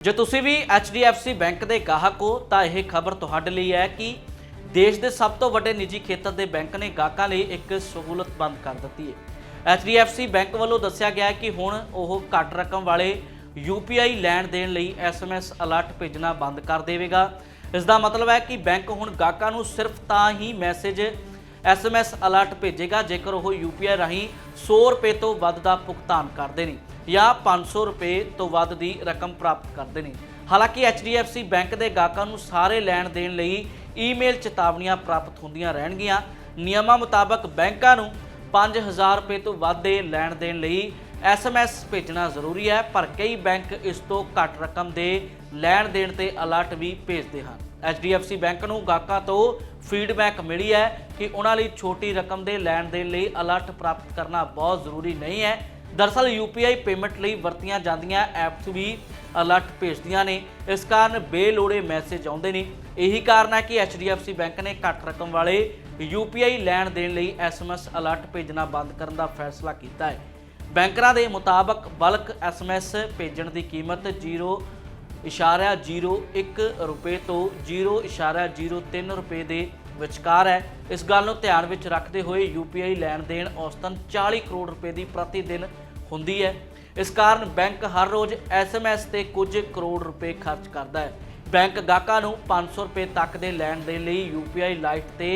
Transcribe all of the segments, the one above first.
ਜੇ ਤੁਸੀਂ ਵੀ HDFC bank ਦੇ ਗਾਹਕ ਹੋ, ਤਾਂ ਇਹ ਖਬਰ ਤੁਹਾਡੇ ਲਈ ਹੈ ਕਿ ਦੇਸ਼ ਦੇ ਸਭ ਤੋਂ ਵੱਡੇ ਨਿੱਜੀ ਖੇਤਰ ਦੇ ਬੈਂਕ ਨੇ ਗਾਹਕਾਂ ਲਈ ਇੱਕ ਸਹੂਲਤ ਬੰਦ ਕਰ ਦਿੱਤੀ ਹੈ। HDFC ਬੈਂਕ ਵੱਲੋਂ ਦੱਸਿਆ ਗਿਆ ਹੈ ਕਿ ਹੁਣ ਉਹ ਘੱਟ ਰਕਮ ਵਾਲੇ UPI ਲੈਣ ਦੇਣ ਲਈ SMS ਅਲਰਟ ਭੇਜਣਾ ਬੰਦ ਕਰ ਦੇਵੇਗਾ। ਇਸ ਦਾ ਮਤਲਬ ਹੈ ਕਿ ਬੈਂਕ ਹੁਣ ਗਾਹਕਾਂ ਨੂੰ ਸਿਰਫ ਤਾਂ ਹੀ ਮੈਸੇਜ SMS ਅਲਰਟ ਭੇਜੇਗਾ ਜੇਕਰ ਉਹ UPI ਰਾਹੀਂ 100 ਰੁਪਏ ਤੋਂ ਵੱਧ ਦਾ ਭੁਗਤਾਨ ਕਰਦੇ ਨੇ। ਜਾਂ 500 ਰੁਪਏ ਤੋਂ ਵੱਧ ਦੀ ਰਕਮ ਪ੍ਰਾਪਤ ਕਰਦੇ ਨੇ। ਹਾਲਾਂਕਿ HDFC ਬੈਂਕ ਦੇ ਗਾਹਕਾਂ ਨੂੰ ਸਾਰੇ ਲੈਣ ਦੇਣ ਲਈ ਈਮੇਲ ਚੇਤਾਵਨੀਆਂ ਪ੍ਰਾਪਤ ਹੁੰਦੀਆਂ ਰਹਿਣਗੀਆਂ। ਨਿਯਮਾਂ ਮੁਤਾਬਕ ਬੈਂਕਾਂ ਨੂੰ 5000 ਰੁਪਏ ਤੋਂ ਵੱਧ ਦੇ ਲੈਣ ਦੇਣ ਲਈ SMS ਭੇਜਣਾ ਜ਼ਰੂਰੀ ਹੈ, ਪਰ ਕਈ ਬੈਂਕ ਇਸ ਤੋਂ ਘੱਟ ਰਕਮ ਦੇ ਲੈਣ ਦੇਣ ਤੇ ਅਲਰਟ ਵੀ ਭੇਜਦੇ ਹਨ। HDFC ਬੈਂਕ ਨੂੰ ਗਾਹਕਾਂ ਤੋਂ ਫੀਡਬੈਕ ਮਿਲੀ ਹੈ ਕਿ ਉਹਨਾਂ ਲਈ ਛੋਟੀ ਰਕਮ ਦੇ ਲੈਣ ਦੇਣ ਲਈ ਅਲਰਟ ਪ੍ਰਾਪਤ ਕਰਨਾ ਬਹੁਤ ਜ਼ਰੂਰੀ ਨਹੀਂ ਹੈ। ਦਰਅਸਲ UPI ਪੇਮੈਂਟ ਲਈ ਵਰਤੀਆਂ ਜਾਂਦੀਆਂ ਐਪਸ ਵੀ ਅਲਰਟ ਭੇਜਦੀਆਂ ਨੇ। ਇਸ ਕਾਰਨ ਬੇਲੋੜੇ ਮੈਸੇਜ ਆਉਂਦੇ ਨੇ। ਇਹੀ ਕਾਰਨ ਹੈ ਕਿ HDFC ਬੈਂਕ ਨੇ ਘੱਟ ਰਕਮ ਵਾਲੇ UPI ਲੈਣ ਦੇਣ ਲਈ SMS ਅਲਰਟ ਭੇਜਣਾ ਬੰਦ ਕਰਨ ਦਾ ਫੈਸਲਾ ਕੀਤਾ ਹੈ। ਬੈਂਕਰਾਂ ਦੇ ਮੁਤਾਬਕ ਬਲਕ SMS ਭੇਜਣ ਦੀ ਕੀਮਤ 0 ਇਸ਼ਾਰਾ 01 ਰੁਪਏ ਤੋਂ 0 ਇਸ਼ਾਰਾ 03 ਰੁਪਏ ਦੇ ਵਿਚਕਾਰ ਹੈ। ਇਸ ਗੱਲ ਨੂੰ ਧਿਆਨ ਵਿੱਚ ਰੱਖਦੇ ਹੋਏ UPI ਲੈਣ ਦੇਣ ਔਸਤਨ 40 ਕਰੋੜ ਰੁਪਏ ਦੀ ਪ੍ਰਤੀ ਦਿਨ ਹੁੰਦੀ ਹੈ। ਇਸ ਕਾਰਨ ਬੈਂਕ ਹਰ ਰੋਜ਼ SMS ਤੇ ਕੁਝ ਕਰੋੜ ਰੁਪਏ ਖਰਚ ਕਰਦਾ ਹੈ। ਬੈਂਕ ਗਾਹਕਾਂ ਨੂੰ 500 ਰੁਪਏ ਤੱਕ ਦੇ ਲੈਣ ਦੇਣ ਲਈ UPI ਲਾਈਟ ਤੇ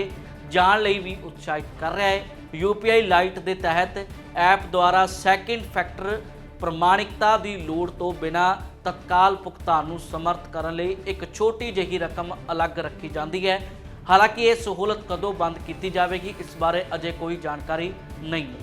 ਜਾਣ ਲਈ ਵੀ ਉਤਸ਼ਾਹਿਤ ਕਰ ਰਿਹਾ ਹੈ। UPI ਲਾਈਟ ਦੇ ਤਹਿਤ ਐਪ ਦੁਆਰਾ ਸੈਕਿੰਡ ਫੈਕਟਰ ਪ੍ਰਮਾਣਿਕਤਾ ਦੀ ਲੋੜ ਤੋਂ ਬਿਨਾ ਤਤਕਾਲ ਭੁਗਤਾਨ ਨੂੰ ਸਮਰਥ ਕਰਨ ਲਈ ਇੱਕ ਛੋਟੀ ਜਿਹੀ ਰਕਮ ਅਲੱਗ ਰੱਖੀ ਜਾਂਦੀ ਹੈ। ਹਾਲਾਂਕਿ ਇਹ ਸਹੂਲਤ ਕਦੋਂ ਬੰਦ ਕੀਤੀ ਜਾਵੇਗੀ ਇਸ ਬਾਰੇ ਅਜੇ ਕੋਈ ਜਾਣਕਾਰੀ ਨਹੀਂ ਮਿਲੀ।